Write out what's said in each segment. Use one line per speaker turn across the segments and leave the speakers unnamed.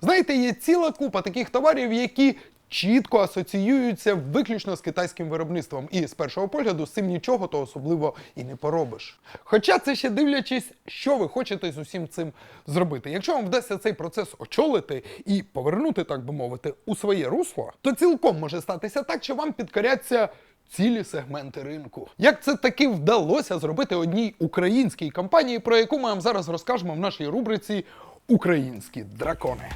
Знаєте, є ціла купа таких товарів, які чітко асоціюються виключно з китайським виробництвом. І з першого погляду з цим нічого то особливо і не поробиш. Хоча це ще дивлячись, що ви хочете з усім цим зробити. Якщо вам вдасться цей процес очолити і повернути, так би мовити, у своє русло, то цілком може статися так, що вам підкоряться цілі сегменти ринку. Як це таки вдалося зробити одній українській компанії, про яку ми вам зараз розкажемо в нашій рубриці Українські дракони.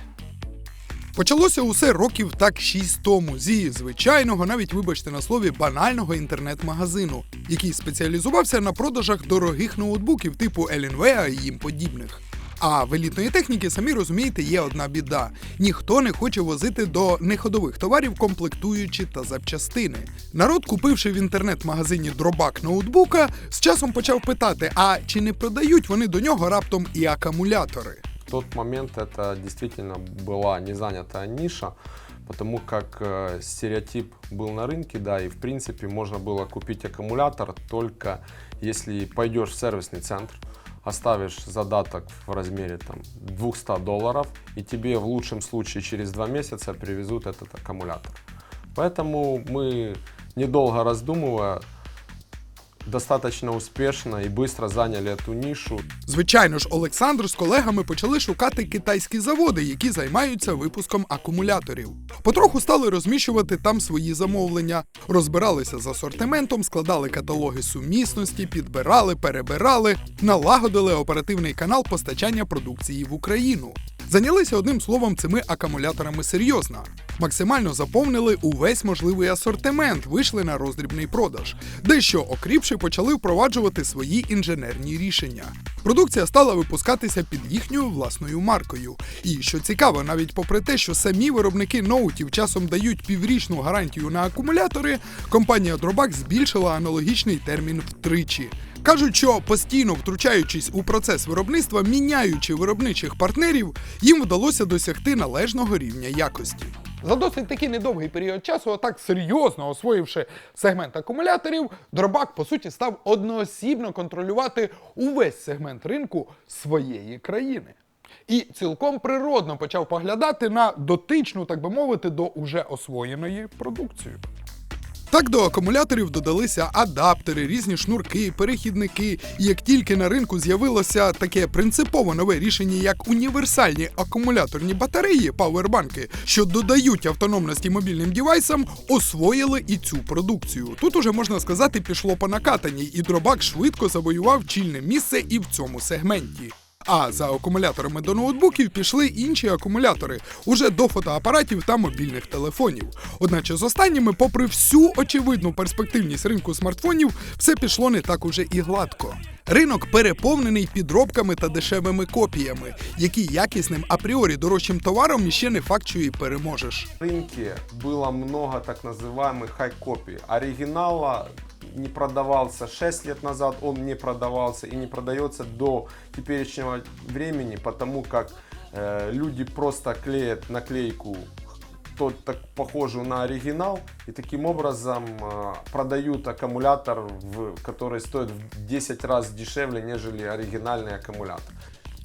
Почалося усе років так шість тому зі звичайного, навіть вибачте на слові, банального інтернет-магазину, який спеціалізувався на продажах дорогих ноутбуків типу Alienware і їм подібних. А в елітної техніки, самі розумієте, є одна біда: ніхто не хоче возити до неходових товарів комплектуючі та запчастини. Народ, купивши в інтернет-магазині дробак ноутбука, з часом почав питати: а чи не продають вони до нього раптом і акумулятори?
Тот момент это действительно была незанятая ниша, потому как э, стереотип был на рынке, да, и в принципе можно было купить аккумулятор только если пойдешь в сервисный центр, оставишь задаток в размере там, 200 долларов, и тебе в лучшем случае через два месяца привезут этот аккумулятор. Поэтому мы, недолго раздумывая, достаточно успешно и быстро заняли эту нишу.
Звичайно ж, Олександр з колегами почали шукати китайські заводи, які займаються випуском акумуляторів. Потроху стали розміщувати там свої замовлення, розбиралися з асортиментом, складали каталоги сумісності, підбирали, перебирали, налагодили оперативний канал постачання продукції в Україну. Зайнялися одним словом цими акумуляторами серйозно. Максимально заповнили увесь можливий асортимент, вийшли на роздрібний продаж. Дещо окріпши почали впроваджувати свої інженерні рішення. Продукція стала випускатися під їхньою власною маркою. І що цікаво, навіть попри те, що самі виробники ноутів часом дають піврічну гарантію на акумулятори, компанія Dробак збільшила аналогічний термін втричі. Кажуть, що постійно втручаючись у процес виробництва, міняючи виробничих партнерів, їм вдалося досягти належного рівня якості. За досить такий недовгий період часу, отак серйозно освоївши сегмент акумуляторів, Дробак по суті став одноосібно контролювати увесь сегмент ринку своєї країни. І цілком природно почав поглядати на дотичну, так би мовити, до уже освоєної продукції. Так до акумуляторів додалися адаптери, різні шнурки, перехідники. І як тільки на ринку з'явилося таке принципово нове рішення, як універсальні акумуляторні батареї, павербанки, що додають автономності мобільним дівайсам, освоїли і цю продукцію. Тут уже можна сказати, пішло по накатаній, і дробак швидко завоював чільне місце і в цьому сегменті. А за акумуляторами до ноутбуків пішли інші акумулятори уже до фотоапаратів та мобільних телефонів. Одначе з останніми, попри всю очевидну перспективність ринку смартфонів, все пішло не так уже і гладко. Ринок переповнений підробками та дешевими копіями, які якісним апріорі дорожчим товаром іще не факт, що і переможеш.
На рынке было много так называемых хай-копий. Оригинала не продавался 6 лет назад, он не продавался и не продается до теперешнего времени, потому как э, люди просто клеят наклейку тот так похожую на оригинал и таким образом э, продают аккумулятор, в, который стоит в 10 раз дешевле, нежели оригинальный аккумулятор.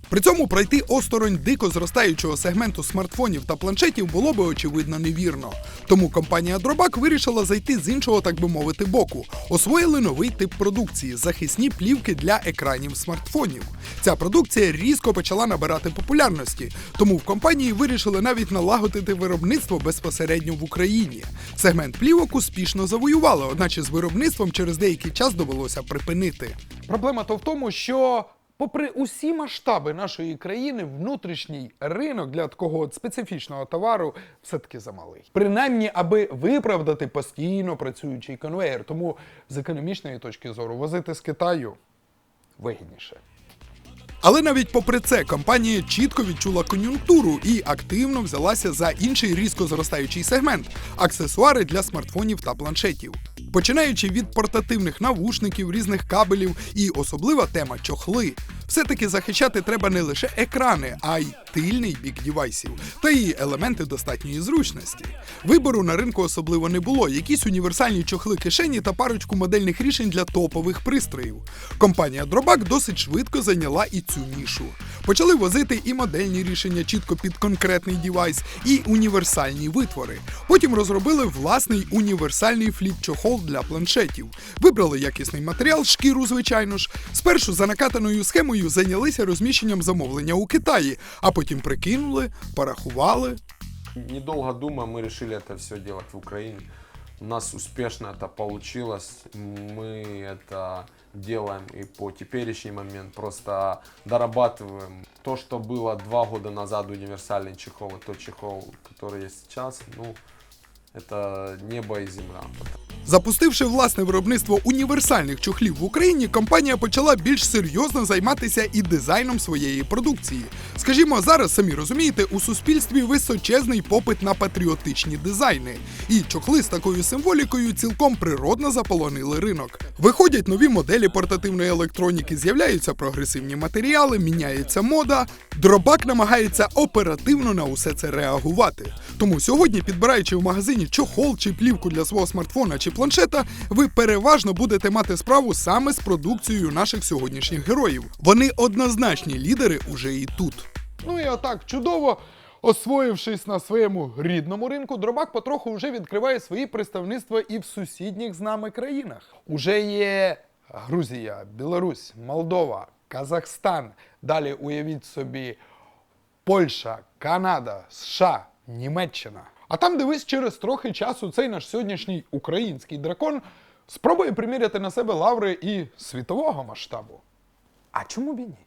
При цьому пройти осторонь дико зростаючого сегменту смартфонів та планшетів було би очевидно невірно. Тому компанія Дробак вирішила зайти з іншого, так би мовити, боку. Освоїли новий тип продукції захисні плівки для екранів смартфонів. Ця продукція різко почала набирати популярності, тому в компанії вирішили навіть налагодити виробництво безпосередньо в Україні. Сегмент плівок успішно завоювали, одначе з виробництвом через деякий час довелося припинити. Проблема то в тому, що Попри усі масштаби нашої країни, внутрішній ринок для такого специфічного товару все-таки замалий. Принаймні, аби виправдати постійно працюючий конвейер. Тому з економічної точки зору возити з Китаю вигідніше. Але навіть попри це компанія чітко відчула кон'юнктуру і активно взялася за інший різко зростаючий сегмент аксесуари для смартфонів та планшетів. Починаючи від портативних навушників, різних кабелів і особлива тема чохли. Все-таки захищати треба не лише екрани, а й тильний бік дівайсів, та й елементи достатньої зручності. Вибору на ринку особливо не було. Якісь універсальні чохли кишені та парочку модельних рішень для топових пристроїв. Компанія Dробak досить швидко зайняла і цю нішу. Почали возити і модельні рішення чітко під конкретний дівайс, і універсальні витвори. Потім розробили власний універсальний фліп-чохол для планшетів. Вибрали якісний матеріал, шкіру, звичайно ж. Спершу за накатаною схемою зайнялися розміщенням замовлення у Китаї, а потім прикинули, порахували.
Недолго думая, мы решили это все делать в Украине. У нас успешно это получилось. Мы это делаем и по теперешний момент. Просто дорабатываем то, что было два года назад универсальный чехол, и тот чехол, который есть сейчас. Ну, это небо и земля.
Запустивши власне виробництво універсальних чохлів в Україні, компанія почала більш серйозно займатися і дизайном своєї продукції. Скажімо, зараз самі розумієте, у суспільстві височезний попит на патріотичні дизайни, і чохли з такою символікою цілком природно заполонили ринок. Виходять нові моделі портативної електроніки, з'являються прогресивні матеріали, міняється мода. Дробак намагається оперативно на усе це реагувати. Тому сьогодні, підбираючи в магазині чохол чи плівку для свого смартфона чи планшета, ви переважно будете мати справу саме з продукцією наших сьогоднішніх героїв. Вони однозначні лідери уже і тут. Ну і отак чудово. Освоївшись на своєму рідному ринку, Дробак потроху вже відкриває свої представництва і в сусідніх з нами країнах. Уже є Грузія, Білорусь, Молдова, Казахстан. Далі уявіть собі Польща, Канада, США, Німеччина. А там, дивись, через трохи часу цей наш сьогоднішній український дракон спробує приміряти на себе лаври і світового масштабу. А чому б і ні?